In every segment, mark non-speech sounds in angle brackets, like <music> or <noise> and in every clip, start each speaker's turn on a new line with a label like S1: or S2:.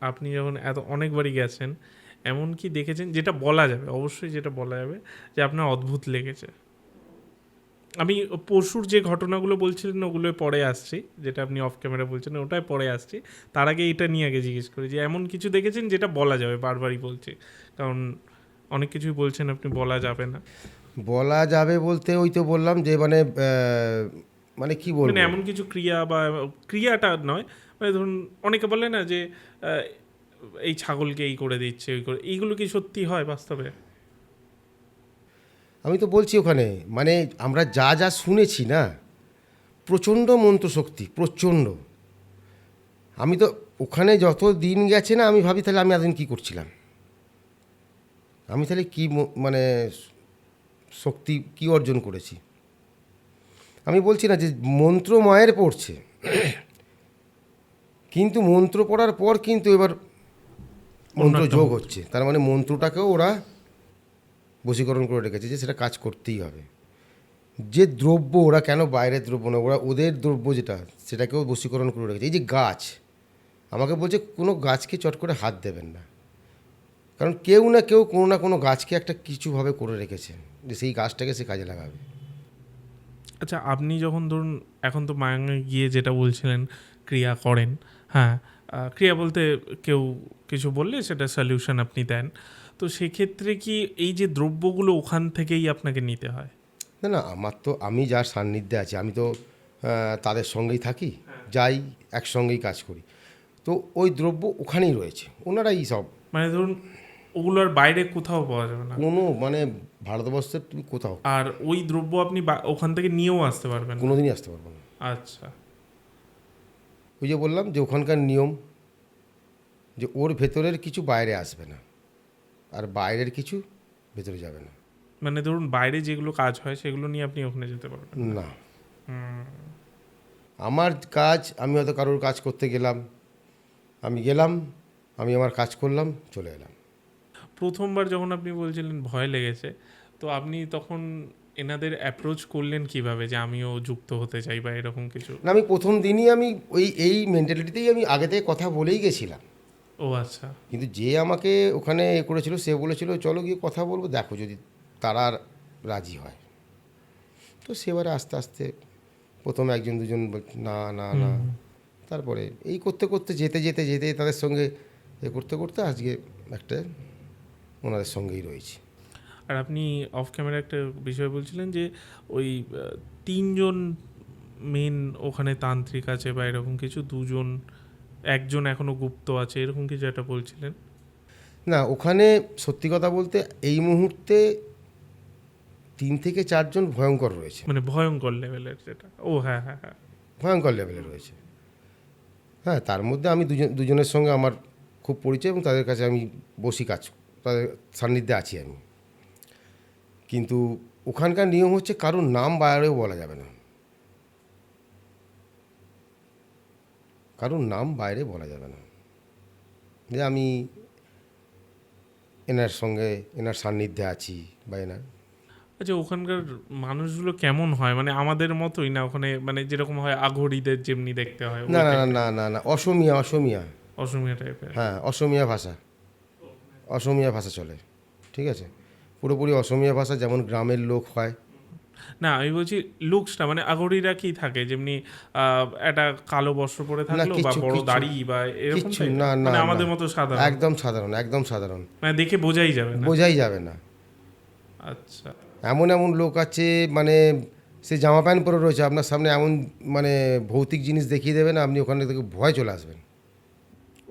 S1: আপনি যখন এত অনেকবারই গেছেন এমন কি দেখেছেন যেটা বলা যাবে অবশ্যই যেটা বলা যাবে যে আপনার অদ্ভুত লেগেছে। আমি পশুর যে ঘটনাগুলো বলছিলেন ওগুলো পরে আসছি যেটা আপনি অফ ক্যামেরা বলছেন ওটাই পরে আসছি। তার আগে এটা নিয়ে আগে জিজ্ঞেস করি যে এমন কিছু দেখেছেন যেটা বলা যাবে? বারবারই বলছি। কারণ অনেক কিছুই বলছেন আপনি বলা যাবে না।
S2: বলা যাবে বলতে ওই তো বললাম যে মানে মানে কি বলব?
S1: মানে এমন কিছু ক্রিয়া বা ক্রিয়াটা নয় মানে ধরুন, অনেকে বলে না যে এই ছাগলকে এই করে দিচ্ছে, ওই করে, এইগুলো কি সত্যি হয় বাস্তবে?
S2: আমি তো বলছি ওখানে মানে আমরা যা যা শুনেছি না, প্রচণ্ড মন্ত্রশক্তি, প্রচণ্ড। আমি তো ওখানে যত দিন গেছে না, আমি ভাবি তাহলে আমি এতদিন কী করছিলাম? আমি তাহলে কী মানে শক্তি কী অর্জন করেছি? আমি বলছি না যে মন্ত্র মায়ের পড়ছে। কিন্তু মন্ত্র পড়ার পর কিন্তু এবার মন্ত্র যোগ হচ্ছে। তার মানে মন্ত্রটাকেও ওরা বশীকরণ করে রেখেছে যে সেটা কাজ করতেই হবে। যে দ্রব্য ওরা কেন বাইরের দ্রব্য না ওরা ওদের দ্রব্য যেটা সেটাকেও বশীকরণ করে রেখেছে। এই যে গাছ আমাকে বলছে কোনো গাছকে চট করে হাত দেবেন না। কারণ কেউ না কেউ কোনো না কোনো গাছকে একটা কিছুভাবে করে রেখেছে যে সেই গাছটাকে সে কাজে লাগাবে।
S1: আচ্ছা আপনি যখন ধরুন এখন তো মায়াঙ্গে গিয়ে যেটা বলছিলেন ক্রিয়া করেন। হ্যাঁ ক্রিয়া বলতে কেউ কিছু বললে সেটা সলিউশন আপনি দেন। তো সেক্ষেত্রে কি এই যে দ্রব্যগুলো ওখান থেকেই আপনাকে নিতে হয়?
S2: না না আমার তো আমি যার সান্নিধ্যে আছি আমি তো তাদের সঙ্গেই থাকি যাই একসঙ্গেই কাজ করি। তো ওই দ্রব্য ওখানেই রয়েছে ওনারাই সব।
S1: মানে ধরুন ওগুলোর বাইরে কোথাও পাওয়া যাবে না।
S2: কোনো মানে ভারতবর্ষের তুমি কোথাও।
S1: আর ওই দ্রব্য আপনি ওখান থেকে নিয়েও আসতে পারবেন
S2: কোনোদিনই আসতে পারব না।
S1: আচ্ছা।
S2: ওই যে বললাম যে ওখানকার নিয়ম যে ওর ভেতরের কিছু বাইরে আসবে না আর বাইরের কিছু ভেতরে যাবে না।
S1: মানে ধরুন বাইরে যেগুলো কাজ হয় সেগুলো নিয়ে আপনি ওখানে যেতে পারবেন
S2: না। আমার কাজ আমি হয়তো কারোর কাজ করতে গেলাম আমি গেলাম আমি আমার কাজ করলাম চলে এলাম।
S1: প্রথমবার যখন আপনি বলছিলেন ভয় লেগেছে তো আপনি তখন এনাদের অ্যাপ্রোচ করলেন কীভাবে? যে আমিও যুক্ত হতে চাই বা এরকম কিছু?
S2: না আমি প্রথম দিনই আমি ওই এই মেন্টালিটিতেই আমি আগে থেকে কথা বলেই গেছিলাম।
S1: ও আচ্ছা।
S2: কিন্তু যে আমাকে ওখানে এ করেছিল সে বলেছিল চলো গিয়ে কথা বলব দেখো যদি তারা রাজি হয়। তো সেবারে আস্তে আস্তে প্রথমে একজন দুজন না না না। তারপরে এই করতে করতে যেতে যেতে যেতে তাদের সঙ্গে এ করতে করতে আজকে একটা ওনাদের সঙ্গেই রয়েছি।
S1: আর আপনি অফ ক্যামেরা একটা বিষয় বলছিলেন যে ওই তিনজন মেন ওখানে তান্ত্রিক আছে বা এরকম কিছু দুজন একজন এখনও গুপ্ত আছে এরকম কিছু একটা বলছিলেন?
S2: না ওখানে সত্যি কথা বলতে এই মুহূর্তে তিন থেকে চারজন ভয়ঙ্কর রয়েছে।
S1: মানে ভয়ঙ্কর লেভেলের যেটা। ও হ্যাঁ হ্যাঁ হ্যাঁ।
S2: ভয়ঙ্কর লেভেলে রয়েছে। হ্যাঁ তার মধ্যে আমি দুজন দুজনের সঙ্গে আমার খুব পরিচয় এবং তাদের কাছে আমি বসি কাজ তাদের সান্নিধ্যে আছি আমি। কিন্তু ওখানকার নিয়ম হচ্ছে কারোর নাম বাইরেও বলা যাবে না। কারোর নাম বাইরে বলা যাবে না। যে আমি এনার সঙ্গে এনার সান্নিধ্যে আছি বা এনার।
S1: আচ্ছা ওখানকার মানুষগুলো কেমন হয়? মানে আমাদের মতোই না ওখানে? মানে যেরকম হয় আঘরিদের যেমনি দেখতে হয়
S2: না না না না না অসমিয়া অসমিয়া।
S1: অসমিয়া টাইপের
S2: হ্যাঁ অসমিয়া ভাষা। অসমিয়া ভাষা চলে ঠিক আছে? পুরোপুরি অসমীয়া ভাষা যেমন গ্রামের লোক হয়।
S1: না আমি বলছি লুকসটা মানে আঘরিরা কি থাকে? যেমনি একটা কালো বস্ত্র পরে থাকল বা বড় দাড়ি বা এরকম
S2: না না
S1: মানে আমাদের মতো সাধারণ।
S2: একদম সাধারণ একদম সাধারণ।
S1: মানে দেখে বোঝাই যাবে না?
S2: বোঝাই যাবে না।
S1: আচ্ছা।
S2: এমন এমন লোক আছে মানে সে জামা প্যান্ট পরে রয়েছে আপনার সামনে এমন মানে ভৌতিক জিনিস দেখিয়ে দেবে না আপনি ওখানে থেকে ভয় চলে আসবেন।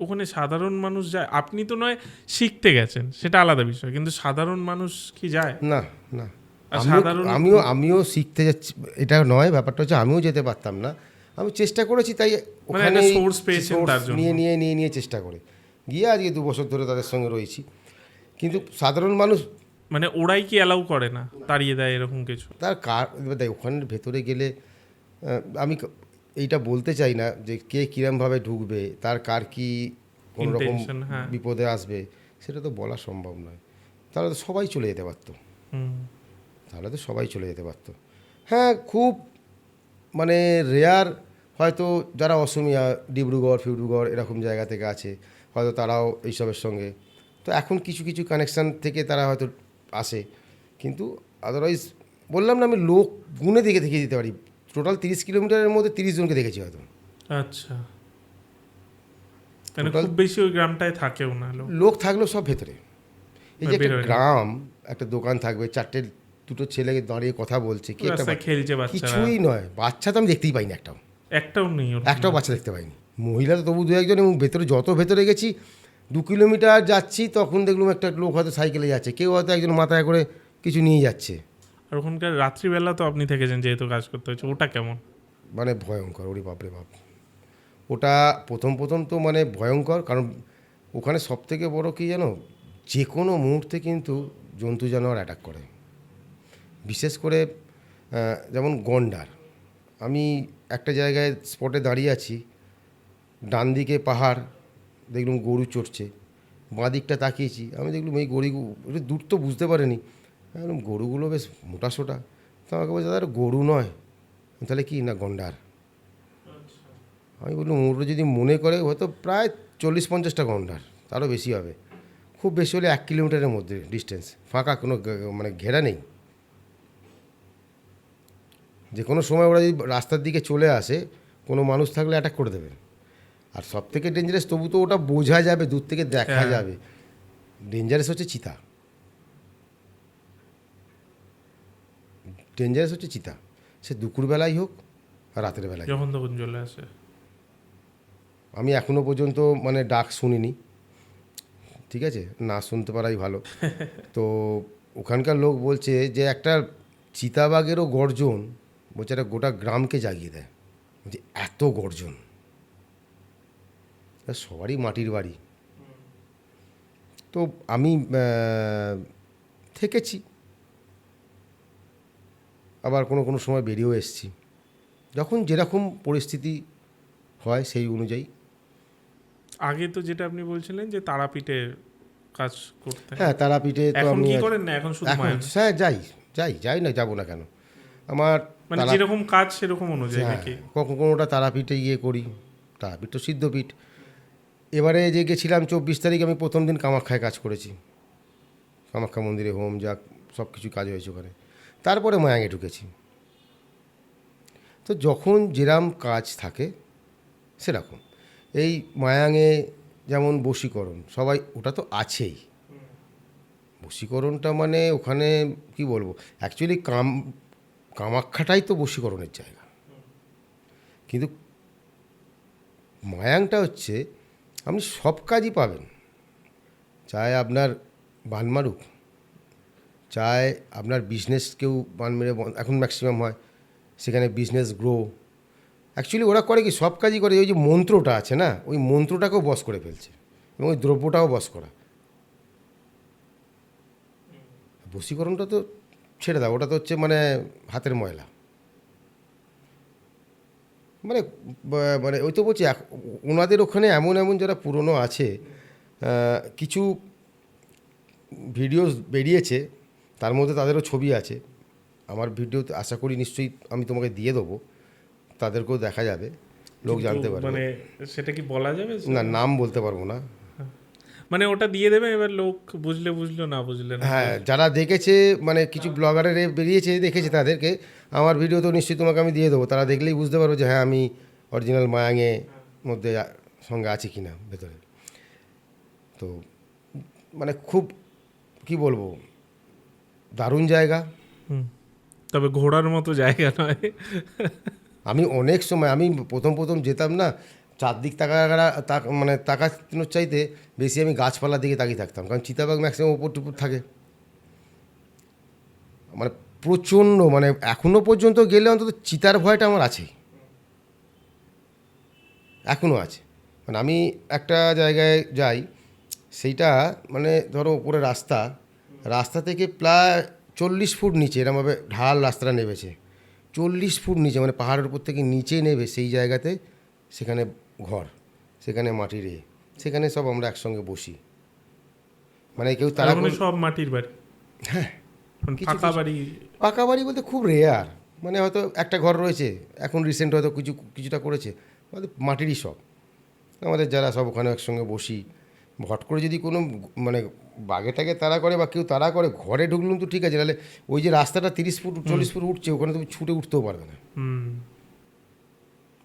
S1: ওখানে সাধারণ মানুষ যায় আপনি তো নয় শিখতে গেছেন সেটা আলাদা বিষয় কিন্তু সাধারণ মানুষ কি যায়?
S2: না না। আমিও-
S1: সাধারণ-
S2: আমিও আমিও শিখতে যাচ্ছি এটা নয় ব্যাপারটা হচ্ছে আমিও যেতে পারতাম না। আমি চেষ্টা করেছি তাই
S1: ওখানে
S2: সোর্স
S1: তার জন্য।
S2: নিয়ে নিয়ে নিয়ে নিয়ে চেষ্টা করে। গিয়ে আজকে দু বছর ধরে তাদের সঙ্গে রয়েছি। কিন্তু সাধারণ মানুষ
S1: মানে ওরাই কি অ্যালাউ করে না তাড়িয়ে দেয় এরকম কিছু?
S2: তার কার দেখ ওখানের ভেতরে গেলে আমি এইটা বলতে চাই না যে কে কিরমভাবে ঢুকবে তার কার কি কোনো রকম
S1: হ্যাঁ।
S2: বিপদে আসবে সেটা তো বলা সম্ভব নয়। তাহলে তো সবাই চলে যেতে পারতো। তাহলে তো সবাই চলে যেতে পারতো। হ্যাঁ খুব মানে রেয়ার হয়তো যারা অসমিয়া ডিব্রুগড় ফিব্রুগড় এরকম জায়গা থেকে আছে হয়তো তারাও এইসবের সঙ্গে। তো এখন কিছু কিছু কানেকশান থেকে তারা হয়তো আসে। কিন্তু আদারওয়াইজ বললাম না আমি লোক গুণে দেখে দেখিয়ে দিতে পারি। টোটাল তিরিশ কিলোমিটারের মধ্যে তিরিশ জনকে দেখেছি হয়তো।
S1: আচ্ছা। মানে খুব বেশি ওই গ্রামটায় থাকেও না লোক।
S2: লোক থাকলেও সব ভেতরে। এই যে একটা গ্রাম একটা দোকান থাকবে চারটে দুটো ছেলেকে দাঁড়িয়ে কথা বলছে কি একটা
S1: খেলছে
S2: কিছুই নয় বাচ্চা তো আমি দেখতেই পাইনি একটাও।
S1: একটাও নেই
S2: একটাও বাচ্চা দেখতে পাইনি। মহিলা তো তবু দু একজন এবং ভেতরে যত ভেতরে গেছি দু কিলোমিটার যাচ্ছি তখন দেখলাম একটা লোক হয়তো সাইকেলে যাচ্ছে কেউ হয়তো একজন মাথায় করে কিছু নিয়ে যাচ্ছে।
S1: আর ওখানকার রাত্রিবেলা তো আপনি থেকেছেন যেহেতু কাজ করতে হচ্ছে ওটা কেমন?
S2: মানে ভয়ঙ্কর, ওরে বাপরে বাপ। ওটা প্রথম প্রথম তো মানে ভয়ঙ্কর, কারণ ওখানে সব থেকে বড় কি জানো? যে কোনো মুহূর্তে কিন্তু জন্তু জানোয়ার অ্যাটাক করে। বিশেষ করে যেমন গন্ডার। আমি একটা জায়গায় স্পটে দাঁড়িয়ে আছি, ডান দিকে পাহাড়, দেখলাম গরু চড়ছে, বাঁ দিকটা তাকিয়েছি, আমি দেখলাম এই গরু, একটু দূর তো বুঝতে পারিনি। বললাম, গরুগুলো বেশ মোটা সোটা। তো আমাকে বলছে দাদা গরু নয়। তাহলে কি? না গন্ডার। আমি বললাম ওরা যদি মনে করে হয়তো প্রায় চল্লিশ পঞ্চাশটা গন্ডার তারও বেশি হবে। খুব বেশি হলে এক কিলোমিটারের মধ্যে ডিস্টেন্স ফাঁকা কোনো মানে ঘেরা নেই। যে কোনো সময় ওরা যদি রাস্তার দিকে চলে আসে কোনো মানুষ থাকলে অ্যাটাক করে দেবে। আর সব থেকে ডেঞ্জারাস তবু তো ওটা বোঝা যাবে দূর থেকে দেখা
S1: হ্যাঁ।
S2: যাবে। ডেঞ্জারাস হচ্ছে চিতা। ডেঞ্জারাস হচ্ছে চিতা। সে দুপুরবেলাই হোক আর রাতের বেলায়
S1: যখন তখন চলে আসে।
S2: আমি এখনও পর্যন্ত মানে ডাক শুনিনি। ঠিক আছে? না শুনতে পারাই ভালো। <laughs> তো ওখানকার লোক বলছে যে একটা চিতাবাঘেরও গর্জন বলছে একটা গোটা গ্রামকে জাগিয়ে দেয়। যে এত গর্জন। সবারই মাটির বাড়ি। তো আমি থেকেছি। আবার কোনো কোনো সময় বেরিয়েও এসেছি। যখন যেরকম পরিস্থিতি হয় সেই অনুযায়ী।
S1: আগে তো যেটা আপনি বলছিলেন যে তারাপীঠে কাজ করতে
S2: হ্যাঁ তারাপীঠে তো আমি
S1: কি করেন না? এখন শুধু
S2: হ্যাঁ যাই যাই যাই না যাব না কেন? আমার
S1: মানে যেরকম কাজ সেরকম অনুযায়ী
S2: হ্যাঁ,
S1: নাকি?
S2: কখন কোনোটা তারাপীঠে গিয়ে করি তারাপীঠ তো সিদ্ধপীঠ। এবারে যে গেছিলাম চব্বিশ তারিখ আমি প্রথম দিন কামাখ্যায় কাজ করেছি। কামাখ্যা মন্দিরে হোম যাক সব কিছু কাজ হয়েছে ওখানে। তারপরে মায়াঙে ঢুকেছি। তো যখন যেরাম কাজ থাকে, সেরকম। এই মায়াঙে যেমন বশীকরণ, সবাই, ওটা তো আছেই। বশীকরণটা মানে ওখানে, কি বলব অ্যাকচুয়ালি কাম, কামাখ্যাটাই তো বশীকরণের জায়গা। কিন্তু মায়াংটা হচ্ছে, আপনি সব কাজই পাবেন। চায় আপনার বান মারুক চায় আপনার বিজনেস কেউ বান মেরে এখন ম্যাক্সিমাম হয়, সেখানে বিজনেস গ্রো অ্যাকচুয়ালি ওরা করে কি, সব কাজই করে ওই যে মন্ত্রটা আছে না, ওই মন্ত্রটাকেও বস করে ফেলছে, এবং ওই দ্রব্যটাও বস করা। বশীকরণটা তো ছেড়ে দাও, ওটা তো হচ্ছে মানে হাতের ময়লা। মানে মানে ওই তো বলছি ওনাদের ওখানে এমন এমন যারা পুরনো আছে কিছু ভিডিওস বেরিয়েছে তার মধ্যে তাদেরও ছবি আছে। আমার ভিডিও আশা করি নিশ্চয়ই আমি তোমাকে দিয়ে দেবো। তাদেরকেও দেখা যাবে লোক জানতে পারবে।
S1: মানে সেটা কি বলা যাবে?
S2: না নাম বলতে পারব না।
S1: মানে ওটা দিয়ে দেবে এবার লোক বুঝলে বুঝলো না বুঝলে না
S2: হ্যাঁ যারা দেখেছে মানে কিছু ব্লগারের বেরিয়েছে দেখেছে তাদেরকে আমার ভিডিও তো নিশ্চয়ই তোমাকে আমি দিয়ে দেবো। তারা দেখলেই বুঝতে পারব যে হ্যাঁ আমি অরিজিনাল মায়াঙে মধ্যে সঙ্গে আছি কি না ভেতরে। তো মানে খুব কি বলব? দারুণ জায়গা।
S1: তবে ঘোড়ার মতো জায়গা নয়।
S2: আমি অনেক সময় আমি প্রথম প্রথম যেতাম না চারদিক তাকা মানে তাকানোর চাইতে বেশি আমি গাছপালার দিকে তাকিয়ে থাকতাম কারণ চিতাবাঘ ম্যাক্সিমাম উপর টুপুর থাকে। মানে প্রচণ্ড মানে এখনও পর্যন্ত গেলে অন্তত চিতার ভয়টা আমার আছে এখনও আছে। মানে আমি একটা জায়গায় যাই সেইটা মানে ধরো উপরে রাস্তা রাস্তা থেকে প্রায় চল্লিশ ফুট নিচে এরমভাবে ঢাল রাস্তাটা নেমেছে চল্লিশ ফুট নিচে মানে পাহাড়ের উপর থেকে নিচে নেবে সেই জায়গাতে সেখানে ঘর সেখানে মাটির এ সেখানে সব আমরা একসঙ্গে বসি। মানে কেউ তারা
S1: সব মাটির বাড়ি?
S2: হ্যাঁ।
S1: মানে
S2: কিছু-
S1: বাড়ি
S2: পাকা বাড়ি বলতে খুব রেয়ার মানে হয়তো একটা ঘর রয়েছে এখন রিসেন্ট হয়তো কিছু কিছুটা করেছে আমাদের মাটিরই সব। আমাদের যারা সব ওখানে একসঙ্গে বসি হট করে যদি কোনো মানে বাঘেটাকে তাড়া করে বা কেউ তাড়া করে ঘরে ঢুকলুম তো ঠিক আছে নাহলে ওই যে রাস্তাটা তিরিশ ফুট চল্লিশ ফুট উঠছে ওখানে তুমি ছুটে উঠতেও পারবে না।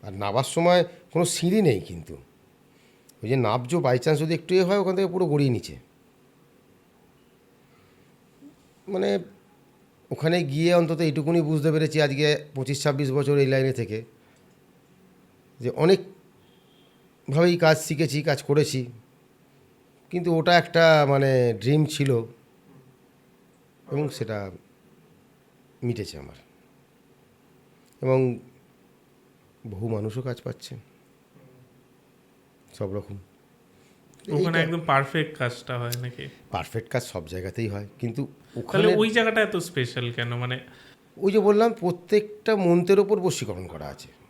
S2: আর নাবার সময় কোনো সিঁড়ি নেই কিন্তু। ওই যে নাবজো বাই চান্স যদি একটু এ হয় ওখান থেকে পুরো গড়িয়ে নিচে। মানে ওখানে গিয়ে অন্তত এইটুকুনি বুঝতে পেরেছি আজকে পঁচিশ ছাব্বিশ বছর এই লাইনে থেকে। যে অনেকভাবেই কাজ শিখেছি কাজ করেছি। কিন্তু ওটা একটা মানে ড্রিম ছিল। এবং সেটা মিটেছে আমার। এবং বহু মানুষও কাজ পাচ্ছে। সব রকম।
S1: ওখানে একদম পারফেক্ট কাজটা হয় নাকি?
S2: পারফেক্ট কাজ সব জায়গাতেই হয়। কিন্তু ওখানে
S1: ওই জায়গাটা এত স্পেশাল কেন? মানে
S2: ওই যে বললাম প্রত্যেকটা মন্ত্রের ওপর বশীকরণ করা আছে।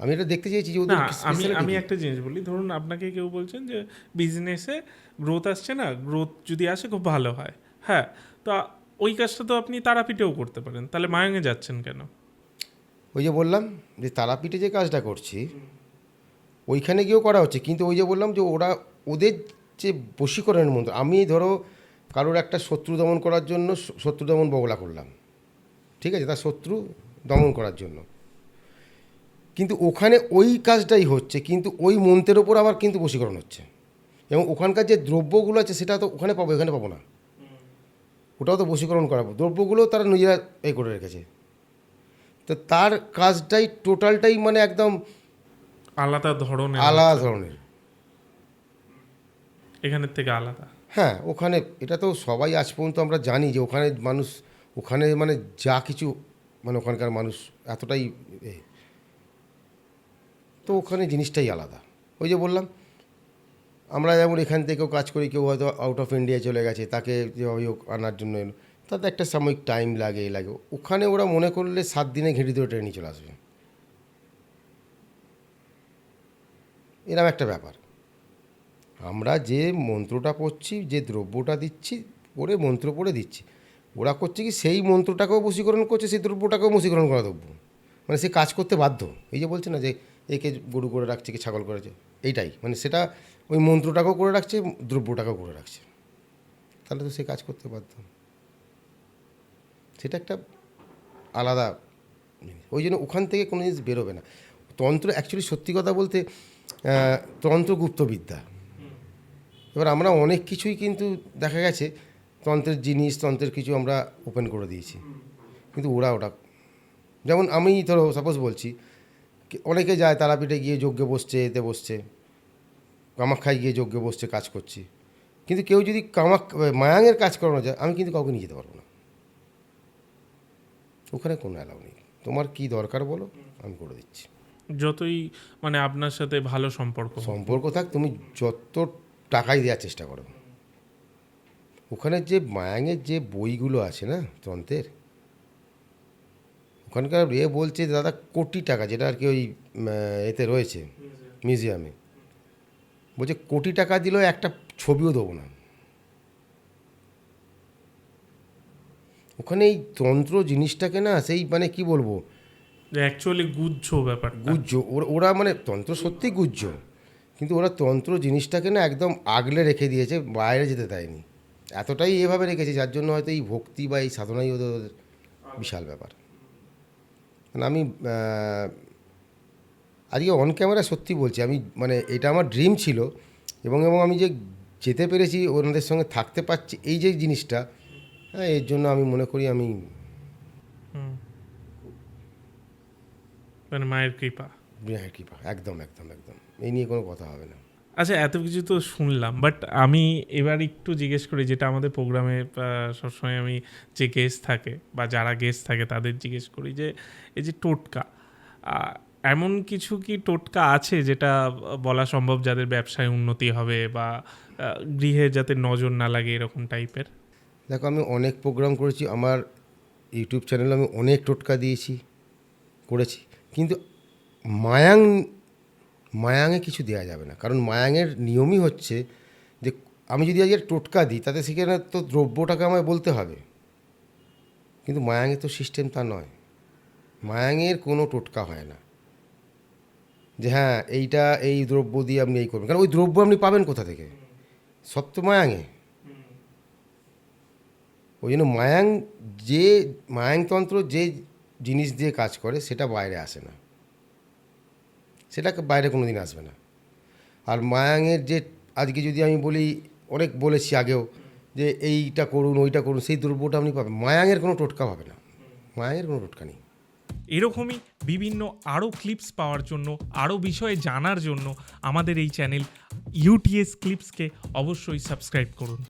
S2: আমি এটা দেখতে চাইছি যে ওদের
S1: আমি আমি একটা জিনিস বলি ধরুন আপনাকে কেউ বলছেন যে বিজনেসে গ্রোথ আসছে না গ্রোথ যদি আসে খুব ভালো হয় হ্যাঁ তো ওই কাজটা তো আপনি তারাপীঠেও করতে পারেন তাহলে মায়ঙে যাচ্ছেন কেন?
S2: ওই যে বললাম যে তারাপীঠে যে কাজটা করছি ওইখানে গিয়েও করা হচ্ছে কিন্তু ওই যে বললাম যে ওরা ওদের যে বশীকরণের মন্ত্র আমি ধরো কারোর একটা শত্রু দমন করার জন্য শত্রু দমন বগলা করলাম ঠিক আছে তার শত্রু দমন করার জন্য। কিন্তু ওখানে ওই কাজটাই হচ্ছে কিন্তু ওই মন্ত্রের ওপর আবার কিন্তু বশীকরণ হচ্ছে। এবং ওখানকার যে দ্রব্যগুলো আছে সেটা তো ওখানে পাবো এখানে পাবো না। ওটাও তো বশীকরণ করাবো দ্রব্যগুলো তারা নিজেরা এ করে রেখেছে। তো তার কাজটাই টোটালটাই মানে একদম
S1: আলাদা ধরনের
S2: আলাদা ধরনের।
S1: এখানের থেকে আলাদা।
S2: হ্যাঁ ওখানে এটা তো সবাই আজ পর্যন্ত আমরা জানি যে ওখানে মানুষ ওখানে মানে যা কিছু মানে ওখানকার মানুষ এতটাই। তো ওখানে জিনিসটাই আলাদা। ওই যে বললাম, আমরা যেমন এখান থেকেও কাজ করি, কেউ হয়তো আউট অফ ইন্ডিয়া চলে গেছে, তাকে হোক আনার জন্য এলো। তাতে একটা সাময়িক টাইম লাগে এই লাগে। ওখানে ওরা মনে করলে সাত দিনে ঘেঁটি ধরে ট্রেনে চলে আসবে। এরকম একটা ব্যাপার। আমরা যে মন্ত্রটা পড়ছি, যে দ্রব্যটা দিচ্ছি পড়ে মন্ত্র পড়ে দিচ্ছি। ওরা করছে কি, সেই মন্ত্রটাকেও বশীকরণ করছে, সেই দ্রব্যটাকেও বশীকরণ করা দ্রব্য। মানে সে কাজ করতে বাধ্য। এই যে বলছে না যে একে গরু করে রাখছে কি ছাগল করেছে এইটাই। মানে সেটা ওই মন্ত্রটাকেও করে রাখছে দ্রব্যটাকেও করে রাখছে। তাহলে তো সে কাজ করতে বাধ্য। সেটা একটা আলাদা। ওই জন্য ওখান থেকে কোনো জিনিস বেরোবে না। তন্ত্র অ্যাকচুয়ালি সত্যি কথা বলতে আহ, তন্ত্র গুপ্তবিদ্যা এবার আমরা অনেক কিছুই কিন্তু দেখা গেছে তন্ত্রের জিনিস তন্ত্রের কিছু আমরা ওপেন করে দিয়েছি। কিন্তু ওরা ওটা যেমন আমি ধরো সাপোজ বলছি অনেকে যায় তারাপীঠে গিয়ে যজ্ঞে বসছে এতে বসছে। কামাখ্যায় গিয়ে যজ্ঞে বসছে কাজ করছি। কিন্তু কেউ যদি কামাক মায়াঙের কাজ করানো যায় আমি কিন্তু কাউকে নিয়ে যেতে পারব না। ওখানে কোনো অ্যালাউ নেই। তোমার কি দরকার বলো আমি করে দিচ্ছি।
S1: যতই মানে আপনার সাথে ভালো সম্পর্ক
S2: সম্পর্ক থাক তুমি যত টাকাই দেওয়ার চেষ্টা করো। ওখানে যে মায়াঙের যে বইগুলো আছে না তন্ত্রের ওখানকার এ বলছে দাদা কোটি টাকা যেটা আর কি ওই এতে রয়েছে মিউজিয়ামে। বলছে কোটি টাকা দিলেও একটা ছবিও দেবো না। ওখানে এই তন্ত্র জিনিসটাকে না সেই মানে কি বলব?
S1: অ্যাকচুয়ালি গুজ্জ ব্যাপার
S2: গুজ্জ। ওরা- মানে তন্ত্র সত্যি গুজ্জ কিন্তু ওরা তন্ত্র জিনিসটাকে না একদম আগলে রেখে দিয়েছে বাইরে যেতে দেয়নি। এতটাই এভাবে রেখেছে যার জন্য হয়তো এই ভক্তি বা এই সাধনাই ওদের বিশাল ব্যাপার। মানে আমি আজকে অন ক্যামেরা সত্যি বলছি আমি মানে এটা আমার ড্রিম ছিল এবং এবং আমি যে যেতে পেরেছি ওনাদের সঙ্গে থাকতে পারছি এই যে জিনিসটা হ্যাঁ এর জন্য আমি মনে করি আমি
S1: মানে মায়ের কৃপা।
S2: বিনায়ক কৃপা একদম একদম একদম। এই নিয়ে কোনো কথা হবে না।
S1: আচ্ছা এত কিছু তো শুনলাম বাট আমি এবার একটু জিজ্ঞেস করি যেটা আমাদের প্রোগ্রামে সবসময় আমি যে গেস্ট থাকে বা যারা গেস্ট থাকে তাদের জিজ্ঞেস করি যে, এই যে টোটকা এমন কিছু কি টোটকা আছে যেটা বলা সম্ভব যাদের ব্যবসায় উন্নতি হবে বা গৃহে যাতে নজর না লাগে এরকম টাইপের
S2: দেখো, আমি অনেক প্রোগ্রাম করেছি, আমার ইউটিউব চ্যানেলে আমি অনেক টোটকা দিয়েছি, করেছি, কিন্তু মায়াং মায়াঙে কিছু দেওয়া যাবে না। কারণ মায়াঙের নিয়মই হচ্ছে যে, আমি যদি আজকে টোটকা দিই, তাতে সেখানে তো দ্রব্যটাকে আমায় বলতে হবে। কিন্তু মায়াঙে তো সিস্টেম তা নয়। মায়াঙের কোনো টোটকা হয় না। যে হ্যাঁ এইটা এই দ্রব্য দিয়ে আপনি এই করবেন। কারণ ওই দ্রব্য আপনি পাবেন কোথা থেকে? সব তো মায়াঙে। ওই জন্য মায়াং যে, মায়াংতন্ত্র যে জিনিস দিয়ে কাজ করে, সেটা বাইরে আসে না। সেটা বাইরে কোনো দিন আসবে না। আর মায়াঙের যে আজকে যদি আমি বলি, অনেক বলেছি আগেও যে এইটা করুন, ওইটা করুন, সেই দ্রব্যটা আপনি পাবেন। মায়াঙের কোনো টোটকা পাবে না। মায়াঙের কোনো টোটকা নেই।
S1: এরকমই বিভিন্ন আরও ক্লিপস পাওয়ার জন্য আরও বিষয়ে জানার জন্য আমাদের এই চ্যানেল ইউটিএস ক্লিপসকে অবশ্যই সাবস্ক্রাইব করুন।